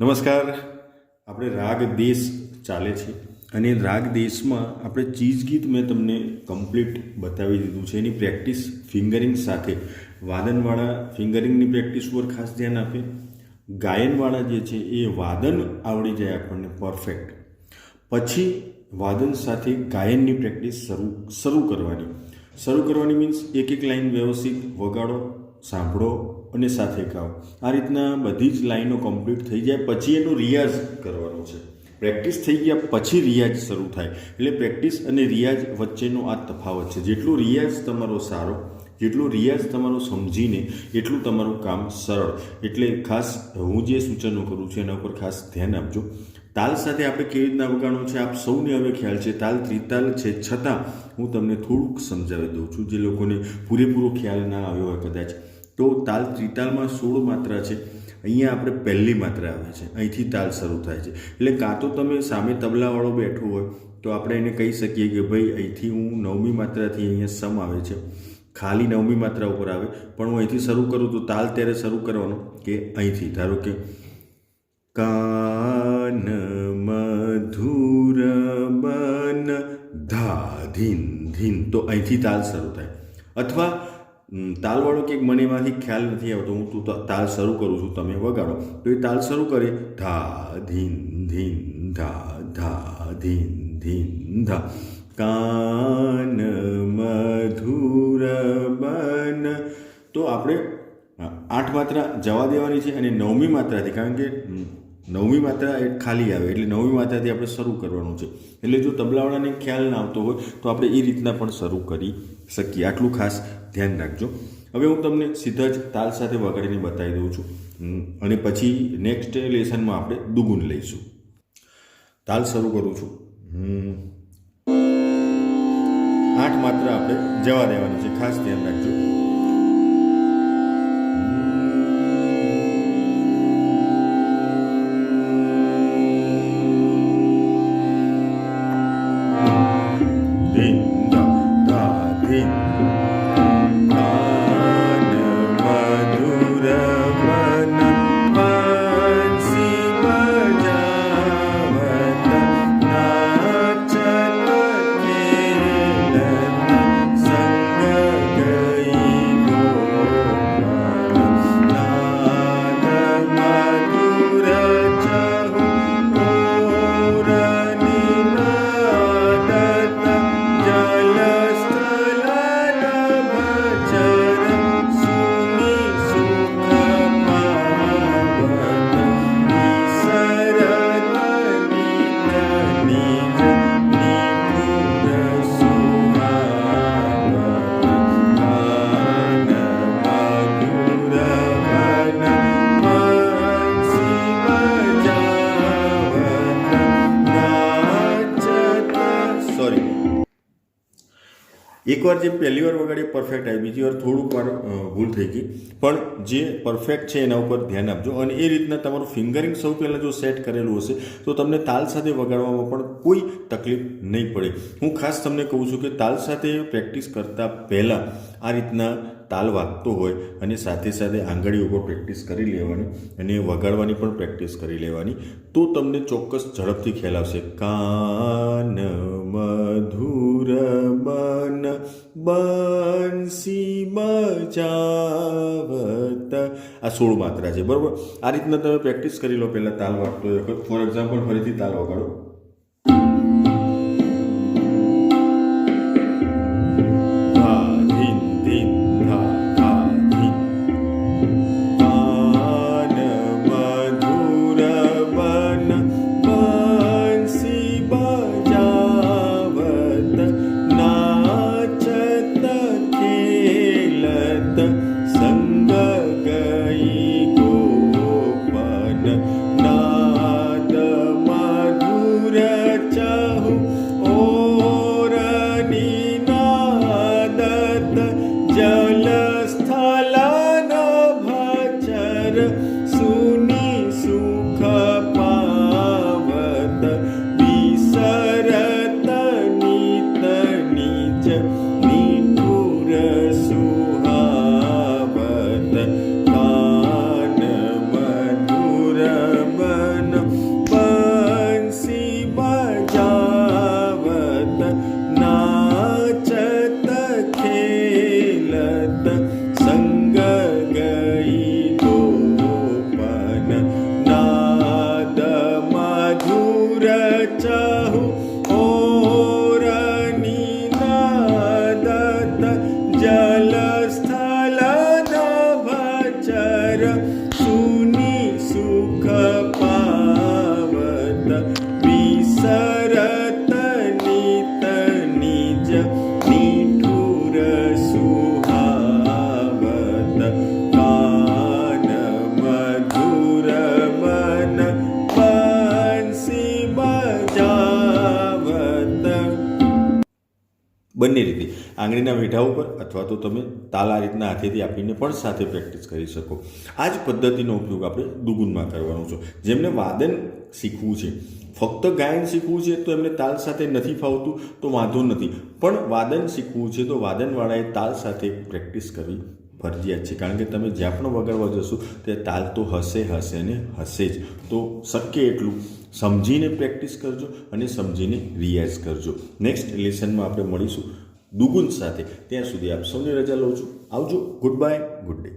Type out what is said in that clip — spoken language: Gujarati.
નમસ્કાર. આપણે રાગ દેશ ચાલે છે અને રાગ દેશમાં આપણે ચીજ ગીત મેં તમને કમ્પ્લીટ બતાવી દીધું છે. એની પ્રેક્ટિસ ફિંગરિંગ સાથે. વાદનવાળા ફિંગરિંગની પ્રેક્ટિસ ઉપર ખાસ ધ્યાન આપે. ગાયનવાળા જે છે એ વાદન આવડી જાય આપણને પરફેક્ટ પછી વાદન સાથે ગાયનની પ્રેક્ટિસ શરૂ શરૂ કરવાની. શરૂ કરવાની મીન્સ એક એક લાઈન વ્યવસ્થિત વગાડો, સાંભળો અને સાથે ગાઓ આ રીતના બધી જ લાઈનો કમ્પ્લીટ થઈ જાય, પછી એનો રિયાઝ કરવાનો છે. પ્રેક્ટિસ થઈ ગયા પછી રિયાઝ શરૂ થાય. એટલે પ્રેક્ટિસ અને રિયાઝ વચ્ચેનો આ તફાવત છે. જેટલો રિયાઝ તમારો સારો, જેટલો રિયાઝ તમારો સમજીને, એટલું તમારું કામ સરળ. એટલે ખાસ હું જે સૂચનો કરું છું, એના ઉપર ખાસ ધ્યાન આપજો. તાલ સાથે આપણે કેવી રીતના વગાડવું છે? આપ સૌને હવે ખ્યાલ છે, તાલ ત્રિતાલ છે. છતાં હું તમને થોડુંક સમજાવી દઉં છું, જે લોકોને પૂરેપૂરો ખ્યાલ ના આવ્યો હોય કદાચ. તો તાલ ત્રિતાલમાં સોળ માત્રા છે. અહીંયા આપણે પહેલી માત્રા આવે છે. અહીંથી તાલ શરૂ થાય છે. એટલે કાં તો તમે સામે તબલાવાળો બેઠો હોય, તો આપણે એને કહી શકીએ કે ભાઈ, અહીંથી હું નવમી માત્રાથી અહીંયા સમ આવે છે. ખાલી નવમી માત્રા ઉપર આવે. પણ હું અહીંથી શરૂ કરું તો તાલ ત્યારે શરૂ કરવાનો કે અહીંથી. ધારો કે કાન મધુર બન ધા ધીન ધીન. તો અહીંથી તાલ શરૂ થાય. અથવા તાલવાળો કે મને એમાંથી ખ્યાલ નથી આવતો, હું તું તાલ શરૂ કરું છું, તમે વગાડો. તો એ તાલ શરૂ કરે, ધા, ધીન ધીન, ધા ધા, ધીન ધીન, ધા. કાન મધુર બન. તો આપણે આઠ માત્રા જવા દેવાની છે અને નવમી માત્રાથી, કારણ કે નવમી માત્રા એ ખાલી આવે, એટલે નવમી માત્રાથી આપણે શરૂ કરવાનું છે. એટલે જો તબલાવાળાને ખ્યાલ ના આવતો હોય, તો આપણે એ રીતના પણ શરૂ કરી શકીએ. આટલું ખાસ ધ્યાન રાખજો. હવે હું તમને સીધા જ તાલ સાથે વગાડીને બતાવી દઉં છું. અને પછી નેક્સ્ટ લેસનમાં આપણે દુગુન લઈશું. તાલ શરૂ કરું છું. આઠ માત્રા આપણે જવા દેવાની છે. ખાસ ધ્યાન રાખજો. એકવાર જે પહેલી વાર વગાડી પરફેક્ટ આવી. બીજી વાર થોડુંક વાર ભૂલ થઈ ગઈ. પણ જે પરફેક્ટ છે એના ઉપર ધ્યાન આપજો. અને એ રીતના તમારું ફિંગરિંગ સૌ પહેલાં જો સેટ કરેલું હશે, તો તમને તાલ સાથે વગાડવામાં પણ કોઈ તકલીફ નહીં પડે. હું ખાસ તમને કહું છું કે તાલ સાથે પ્રેક્ટિસ કરતાં પહેલાં આ રીતના તાલ વાગતો હોય અને સાથે સાથે આંગળી ઉપર પ્રેક્ટિસ કરી લેવાની અને વગાડવાની પણ પ્રેક્ટિસ કરી લેવાની, તો તમને ચોક્કસ ઝડપથી ખ્યાલ આવશે. કાન બંસી બજાવત આ સોળ માત્રા છે, બરાબર? આ રીતના તમે પ્રેક્ટિસ કરી લો, પહેલાં તાલ વાગતો ફોર એક્ઝામ્પલ ફરીથી તાલ વગાડો. cristã બંને રીતે. આંગળીના વેઢા ઉપર અથવા તો તમે તાલ આ રીતના હાથેથી આપીને પણ સાથે પ્રેક્ટિસ કરી શકો. આ જ પદ્ધતિનો ઉપયોગ આપણે દુગુનમાં કરવાનો છે. જેમને વાદન શીખવું છે, ફક્ત ગાયન શીખવું છે તો એમને તાલ સાથે નથી ફાવતું તો વાંધો નથી. પણ વાદન શીખવું છે તો વાદનવાળાએ તાલ સાથે પ્રેક્ટિસ કરવી ફરજિયાત છે. કારણ કે તમે જ્યાં પણ વગાડવા જશો, ત્યાં તાલ તો હશે હશે ને હશે જ. તો શક્ય એટલું સમજીને પ્રેક્ટિસ કરજો અને સમજીને રિયાઝ કરજો. નેક્સ્ટ લેસનમાં આપણે મળીશું દુગુન સાથે. ત્યાં સુધી આપ સૌને રજા લઉં છું. આવજો. Good bye good day